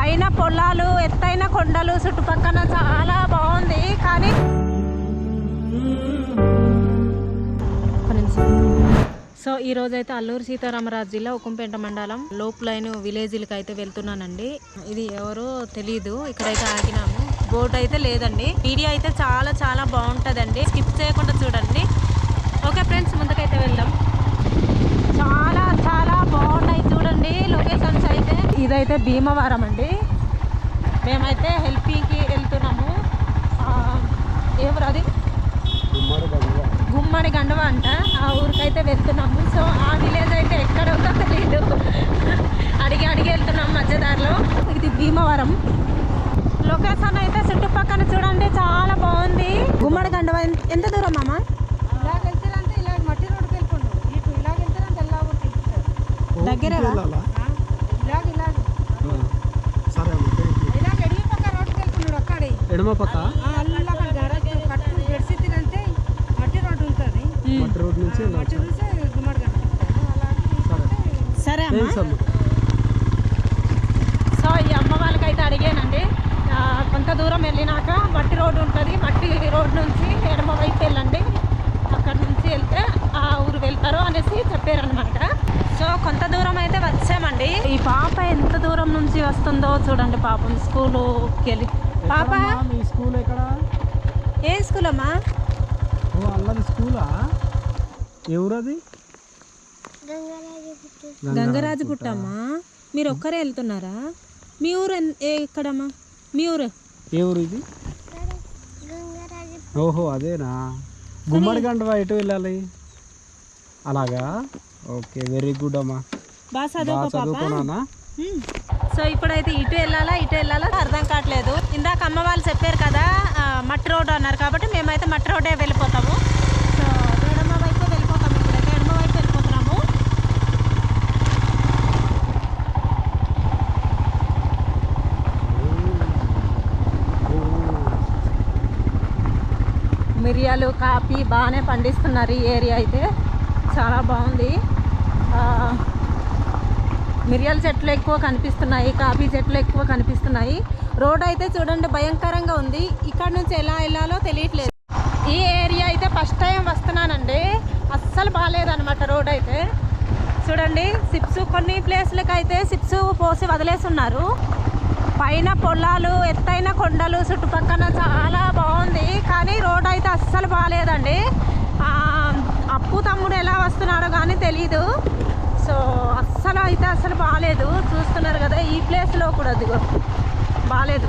పైన పొలాలు ఎత్తైన కొండలు చుట్టుపక్కన చాలా బాగుంది. కానీ సో ఈ రోజు అయితే అల్లూరు సీతారామరాజు జిల్లా ఉక్కంపేట మండలం. లోప్ విలేజ్లకి అయితే వెళ్తున్నానండి. ఇది ఎవరో తెలీదు. ఇక్కడైతే ఆగినాము. బోట్ అయితే లేదండి. వీడియో అయితే చాలా చాలా బాగుంటుందండి. స్కిప్ చేయకుండా చూడండి ఓకే ఫ్రెండ్స్ ముందుకైతే వెళ్దాం చాలా చాలా బాగున్నాయి చూడండి లొకేషన్స్ అయితే ఇదైతే భీమవరం అండి. మేమైతే హెల్పింగ్కి వెళ్తున్నాము. ఆ, ఎవరు అది? గుమ్మడి గండవ. అంట. ఆ ఊరికైతే వెళ్తున్నాము. సో ఆ విలేజ్ అయితే ఎక్కడ ఉందో తెలియదు అడిగి అడిగి వెళ్తున్నాం మధ్యదారిలో. ఇది భీమవరం. లొకేషన్ అయితే చుట్టుపక్కల చూడండి చాలా బాగుంది. గుమ్మడి గండవ ఎంత- దూరం అమ్మా ఇలాగ వెళ్తారంటే ఇలాగ మట్టి రోడ్డుకి వెళ్ళిపోండు ఇటు ఇలాగ వెళ్తారంటే ఎలా ఉంటుంది దగ్గరేవా ఇలాగ ఇలాగ సరే అమ్మ ఇలాగ ఎడిగి పక్క రోడ్డుకి వెళ్ళిపోన్నాడు ఒక్కడే ఎడమ పక్క అల్లాగ గరజ్ కట్టు గడిసిద్దిరంటే మట్టి రోడ్డు ఉంటుంది మట్టి రోడ్ నుంచి మట్టి చూసి గుమ్మడి కనిపిస్తాడు అలాగే సరే. సో ఈ అమ్మ వాళ్ళకైతే అడిగానండి ఆ, కొంత దూరం వెళ్ళినాక మట్టి రోడ్డు ఉంటుంది మట్టి రోడ్ నుంచి ఎడమ వైపు వెళ్ళండి అక్కడ నుంచి వెళ్తే ఆ ఊరు వెళ్తారు అనేసి చెప్పారనమాట సో కొంత దూరం అయితే వచ్చామండి. ఈ పాప ఎంత దూరం నుంచి వస్తుందో చూడండి పాపం స్కూలుకి వెళ్ళి పాప? మీ స్కూల్ ఎక్కడ? ఏ స్కూల్ అమ్మా ఓ అల్లది స్కూలా? ఎవరది? గంగరాజు పుట్టమ్మా మీరు ఒక్కరే వెళ్తున్నారా? మీ ఊరు ఎక్కడమ్మా? మీ ఊరు? ఏ ఊరు ఇది? ఓహో అదేనా? గుమ్మడి గంట ఎటు వెళ్ళాలి? అలాగా? ఓకే వెరీ గుడ్ అమ్మా. బాగా చదువుకో చదువుకున్నానా? సో ఇప్పుడైతే ఇటు వెళ్ళాలా ఇటు వెళ్ళాలా అర్థం కావట్లేదు. ఇందాక అమ్మ వాళ్ళు చెప్పారు కదా మట్టి రోడ్డు అన్నారు కాబట్టి మేమైతే మట్టి రోడ్డే వెళ్ళిపోతాము. సో ఎడమ వైపు వెళ్ళిపోతాము ఇప్పుడైతే ఎడమ వైపు వెళ్ళిపోతున్నాము. మిరియాలు కాఫీ బాగానే పండిస్తున్నారు ఈ ఏరియా అయితే. చాలా బాగుంది. మిరియాల చెట్లు ఎక్కువ కనిపిస్తున్నాయి కాఫీ చెట్లు ఎక్కువ కనిపిస్తున్నాయి. రోడ్ అయితే చూడండి భయంకరంగా ఉంది. ఇక్కడ నుంచి ఎలా వెళ్ళాలో తెలియట్లేదు. ఈ ఏరియా అయితే ఫస్ట్ టైం వస్తున్నానండి. అస్సలు బాగాలేదనమాట రోడ్ అయితే. చూడండి సిప్స్ కొన్ని ప్లేస్లకు అయితే సిప్స్ పోసి వదిలేస్తున్నారు. పైన పొలాలు ఎత్తైన కొండలు చుట్టుపక్కల చాలా బాగుంది. కానీ రోడ్ అయితే అస్సలు బాగాలేదండి. అప్పు తమ్ముడు ఎలా వస్తున్నాడో కానీ తెలీదు. సో అస్సలు అయితే అస్సలు బాగాలేదు చూస్తున్నారు కదా ఈ ప్లేస్లో కూడా అదిగో. బాగాలేదు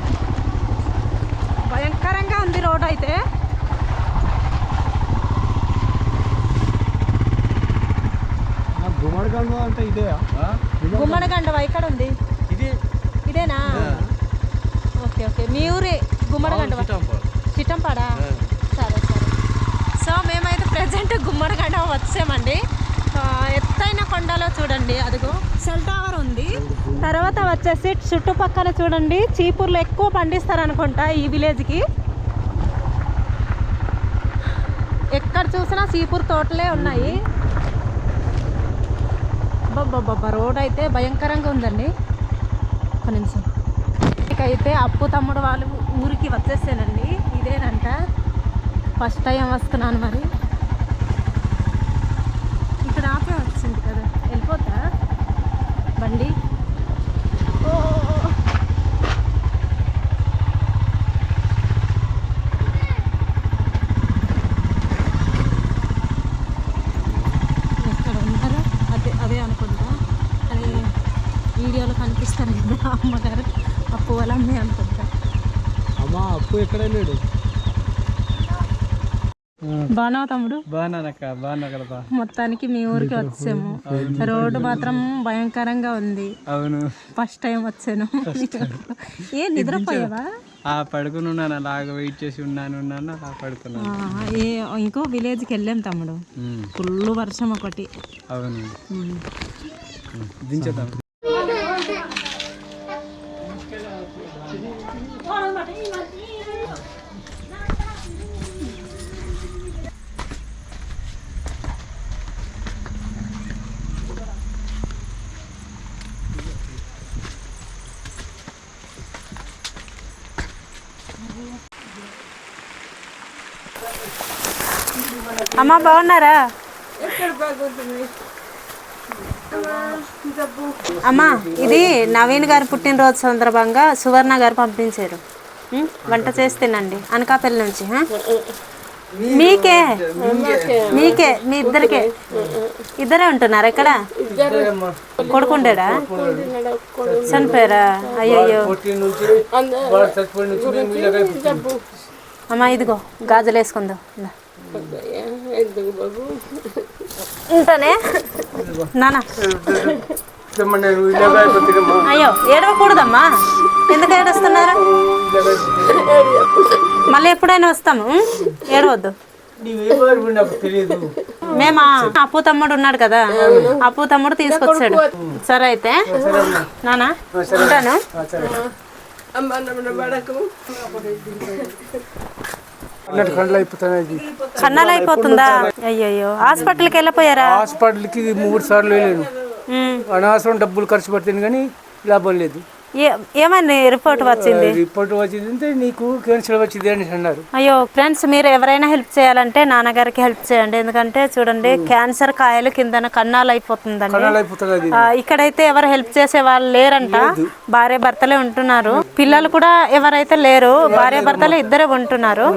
భయంకరంగా ఉంది రోడ్ అయితే. ఆ గుమ్మడి గంట అంటే ఇదే గుమ్మడిగండ ఇక్కడ ఉంది. ఇది? ఇదేనా? Okay okay. మీ ఊరే గుమ్మడిగండ చిట్టంపాడా సరే సరే. సో మేమైతే ప్రజెంట్ గుమ్మడిగండ వచ్చామండి. ఎత్తైన కొండలో చూడండి అదిగో. సెల్ టవర్ ఉంది. తర్వాత వచ్చేసి చుట్టుపక్కల చూడండి చీపుర్లు ఎక్కువ పండిస్తారు అనుకుంటా ఈ విలేజ్కి ఎక్కడ చూసినా చీపురు తోటలే ఉన్నాయి. అబ్బబ్బబ్బ రోడ్ అయితే భయంకరంగా ఉందండి. ఒక నిమిషం. ఇకైతే అప్పు తమ్ముడు వాళ్ళు ఊరికి వచ్చేసానండి ఇదేనంట. ఫస్ట్ టైం వస్తున్నాను మరి ఇక్కడ ఆపే వచ్చింది కదా వెళ్ళిపోతా బండి ఓ ఎక్కడ ఉన్నారా అదే అదే అనుకుంటా అది వీడియోలో కనిపిస్తారు కదా అమ్మగారు అప్పు అనుకుంటా. అమ్మ అప్పు ఎక్కడ బాగున్నావు తమ్ముడు? బాగున్నానక్క బాగున్నా కదా మొత్తానికి మీ ఊరికి వచ్చాము. రోడ్డు మాత్రం భయంకరంగా ఉంది. అవును. ఫస్ట్ టైం వచ్చాను. ఏ నిద్రపోయావా? ఆ పడుకుని ఉన్నాను అలాగ వెయిట్ చేసి ఉన్నాను ఉన్నాను అలా పడుకున్నాను. ఏ ఇంకో విలేజ్కి వెళ్ళాం తమ్ముడు. ఫుల్ వర్షం ఒకటి. అవును. దించేద్దాం. అమ్మ బాగున్నారా? అమ్మా ఇది నవీన్ గారి పుట్టినరోజు సందర్భంగా సువర్ణ గారు పంపించారు? వంట చేసి తినండి. అనకాపల్లి నుంచి హా? మీకే? మీకే మీ ఇద్దరికే. ఇద్దరే ఉంటున్నారు ఇక్కడ? కొడుకుండాడా? చనిపోయారా? అయ్యయ్యో. అమ్మా ఇదిగో గాజులు వేసుకుందాం. ఉంటానే? నానా. అయ్యో ఏడవకూడదమ్మా. ఎందుకు ఏడుస్తున్నారు? మళ్ళీ ఎప్పుడైనా వస్తాము ఏడవద్దు. మేమా అప్పు తమ్ముడు ఉన్నాడు కదా. అప్పు తమ్ముడు తీసుకొచ్చాడు. సరే అయితే. నానా ఉంటాను. కండ్లు అయిపోతాయి కన్నాలు అయిపోతుందా? అయ్యయ్యో. హాస్పిటల్కి వెళ్ళిపోయారా? హాస్పిటల్కి మూడు సార్లు వెళ్ళాను. అనవసరం డబ్బులు ఖర్చు పెడతాను కానీ లాభం లేదు. ఏమని రిపోర్ట్ వచ్చింది? రిపోర్ట్ వచ్చింది అంటే నీకు క్యాన్సర్ వచ్చింది అని అన్నారు. అయ్యో ఫ్రెండ్స్ మీరు ఎవరైనా హెల్ప్ చేయాలంటే నాన్నగారికి హెల్ప్ చేయండి. ఎందుకంటే చూడండి క్యాన్సర్ కాయలు కిందన కన్నాలు అయిపోతుందండి ఇక్కడైతే ఎవరు హెల్ప్ చేసే వాళ్ళు లేరంట. భార్య భర్తలే ఉంటున్నారు. పిల్లలు కూడా ఎవరైతే లేరు భార్య భర్తలే ఇద్దరే ఉంటున్నారు.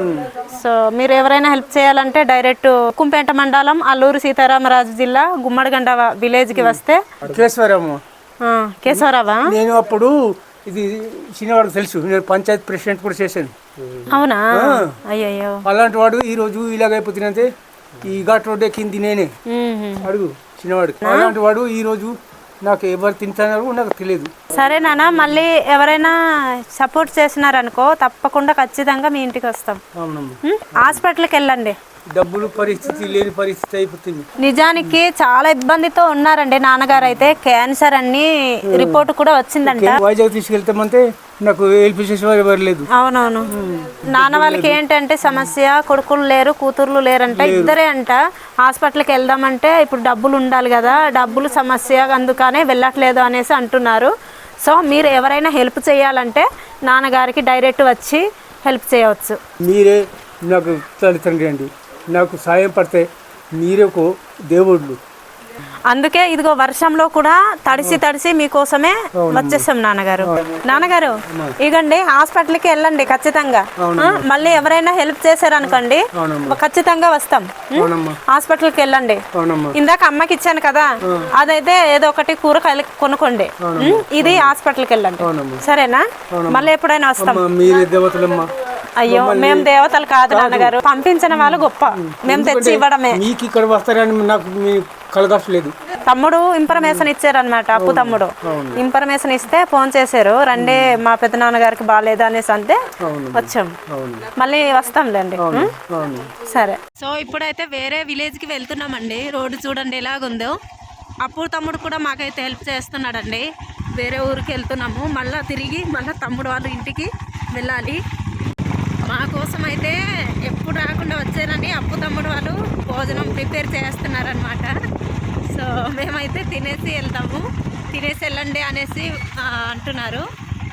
సో మీరు ఎవరైనా హెల్ప్ చేయాలంటే డైరెక్ట్ కుంపేట మండలం అల్లూరు సీతారామరాజు జిల్లా గుమ్మడిగండ విలేజ్కి వస్తే కేశవరావా? నేను అప్పుడు ఇది చిన్నవాడికి తెలుసు. నేను పంచాయత్ ప్రెసిడెంట్ కూడా చేశాను. అవునా? అయ్యయ్యో. అలాంటి వాడు ఈ రోజు ఇలాగైపోతున్నంతే ఈ ఘాట్ రోడ్ ఎక్కింది నేనే. అడుగు చిన్నవాడికి అలాంటి వాడు ఈ రోజు నాకు ఎవరు తింటున్నారో నాకు తెలియదు. సరే నాన్న మళ్ళీ ఎవరైనా సపోర్ట్ చేసినారనుకో తప్పకుండా ఖచ్చితంగా మీ ఇంటికి వస్తాం? హాస్పిటల్కి వెళ్ళండి. డబ్బులు పరిస్థితి లేని పరిస్థితి అయిపోతుంది. నిజానికి చాలా ఇబ్బందితో ఉన్నారండి నాన్నగారు అయితే క్యాన్సర్ అన్ని రిపోర్ట్ కూడా వచ్చిందంట. వైజాగ్ తీసుకెళ్తామంటే నాకు ఎవరు లేదు అవునవును. నాన్న వాళ్ళకి ఏంటంటే సమస్య కొడుకులు లేరు కూతుర్లు లేరంట. ఇద్దరే అంట. హాస్పిటల్కి వెళ్దామంటే ఇప్పుడు డబ్బులు ఉండాలి కదా. డబ్బులు సమస్య అందుకనే వెళ్ళట్లేదు అనేసి అంటున్నారు. సో మీరు ఎవరైనా హెల్ప్ చేయాలంటే నాన్నగారికి డైరెక్ట్ వచ్చి హెల్ప్ చేయవచ్చు. మీరే నాకు తల్లిదండ్రి అండి నాకు సాయం పడితే మీరకు ఒక దేవుళ్ళు అందుకే ఇదిగో వర్షంలో కూడా తడిసి తడిసి మీకోసమే వచ్చేసాం నాన్నగారు. నాన్నగారు ఇగండి హాస్పిటల్కి వెళ్ళండి ఖచ్చితంగా. మళ్ళీ ఎవరైనా హెల్ప్ చేశారనుకోండి ఖచ్చితంగా వస్తాం. హాస్పిటల్కి వెళ్ళండి. ఇందాక అమ్మకి ఇచ్చాను కదా అదైతే ఏదో ఒకటి కూరగాయలు కొనుక్కోండి? ఇది హాస్పిటల్కి వెళ్ళండి. సరేనా? మళ్ళీ ఎప్పుడైనా వస్తాం. అయ్యో మేము దేవతలు కాదు నాన్నగారు. పంపించిన వాళ్ళు గొప్ప. మేము తెచ్చి ఇవ్వడమే. మీకు ఇక్కడ వస్తారని నాకు తమ్ముడు ఇన్ఫర్మేషన్ ఇచ్చారనమాట అప్పు తమ్ముడు. ఇన్ఫర్మేషన్ ఇస్తే ఫోన్ చేశారు రండి మా పెద్ద నాన్నగారికి బాగాలేదు అనేసి అంటే అవును. వచ్చాం. అవును. మళ్ళీ వస్తాంలేండి? అవును. సరే. సో ఇప్పుడైతే వేరే విలేజ్కి వెళ్తున్నామండి రోడ్డు చూడండి ఎలాగుందో. అప్పుడు తమ్ముడు కూడా మాకైతే హెల్ప్ చేస్తున్నాడండి. వేరే ఊరికి వెళ్తున్నాము మళ్ళీ తిరిగి మళ్ళీ తమ్ముడు వాళ్ళ ఇంటికి వెళ్ళాలి. మా కోసం అయితే ఎప్పుడు రాకుండా వచ్చారని అప్పు తమ్ముడు వాళ్ళు భోజనం ప్రిపేర్ చేస్తున్నారనమాట సో మేమైతే తినేసి వెళ్తాము. తినేసి వెళ్ళండి అనేసి అంటున్నారు.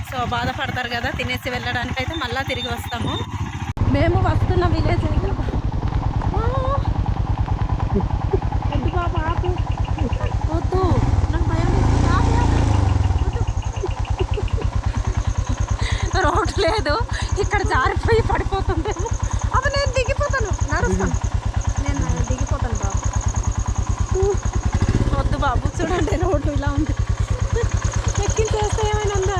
సో బాధపడతారు కదా తినేసి వెళ్ళడానికి అయితే మళ్ళీ తిరిగి వస్తాము. మేము వస్తున్న విలేజ్ వద్దు నాకు భయం లేదు. ఇక్కడ జారిపోయి పడిపోతుంది. అవి నేను దిగిపోతాను. నడుస్తాను నేను దిగిపోతాను బాబు వద్దు బాబు చూడండి రోడ్డు ఇలా ఉంది. ఎక్కించేస్తే ఏమైనా ఉందా?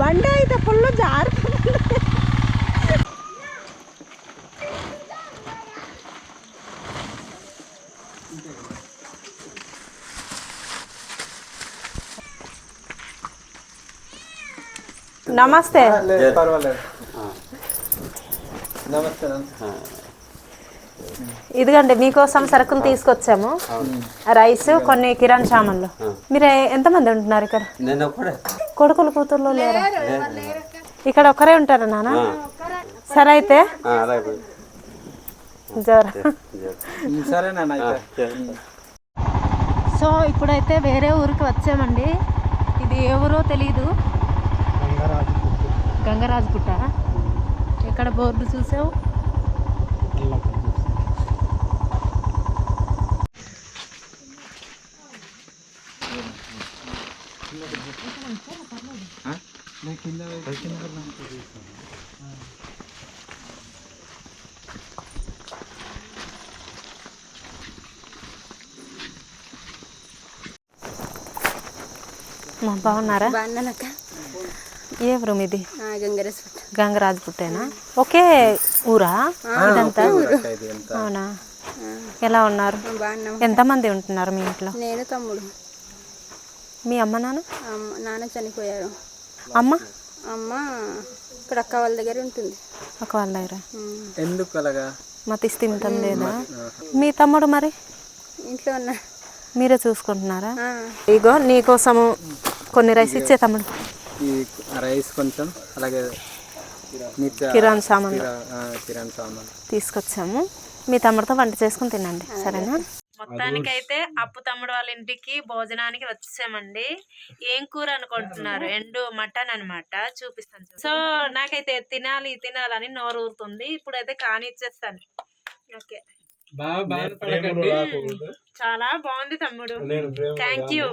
బండి అయితే ఫుల్ జారు నమస్తే. పర్వాలేదు. ఇదిగండి మీకోసం సరుకులు తీసుకొచ్చాము. రైస్ కొన్ని కిరాణ్ సామాన్లు. మీరు ఎంతమంది ఉంటున్నారు ఇక్కడ? నేను ఒక్కడే. కొడుకులు కూతుర్లు లేరా? ఇక్కడ ఒక్కరే ఉంటారా నాన్న? సరే అయితే. సో ఇప్పుడైతే వేరే ఊరికి వచ్చామండి. ఇది ఏ ఊరో తెలీదు. గంగరాజుపుట్ట. ఇక్కడ బోర్డు చూసావు అలా కనిపిస్తుంది. మా బాగున్నారా? బాగున్నానక్క. ఏ రూమ్ ఇది? గంగరాజు పుట్టేనా ఒకే ఊరా? ఇదంతా? అవునా? ఎలా ఉన్నారు? ఎంతమంది ఉంటున్నారు మీ ఇంట్లో? నేను తమ్ముడు. మీ అమ్మ నాన్న? నాన్న చనిపోయారు. అమ్మ? అమ్మ ఇక్కడ అక్క వాళ్ళ దగ్గర ఉంటుంది. ఒక వాళ్ళ దగ్గర. ఎందుకు అలాగా? మతి స్థిమితం లేదా? మీ తమ్ముడు మరి? ఇంట్లో ఉన్న మీరే చూసుకుంటున్నారా? ఇగో నీకోసము కొన్ని రైస్ ఇచ్చే తమ్ముడు. ఈ రైస్ కొంచెం అలాగే కిరాణ్ సామాన్ కిరాణ్ సామాన్ తీసుకొచ్చాము. మీ తమ్ముడితో వంట చేసుకుని తినండి. సరేనా? మొత్తానికి అయితే అప్పు తమ్ముడు వాళ్ళ ఇంటికి భోజనానికి వచ్చామండి ఏం కూర అనుకుంటున్నారు? ఎండు మటన్ అన్నమాట. చూపిస్తాను. సో నాకైతే తినాలి తినాలని నోరు ఊరుతుంది ఇప్పుడైతే కానిచ్చేస్తాను. ఓకే. చాలా బాగుంది తమ్ముడు. Thank you.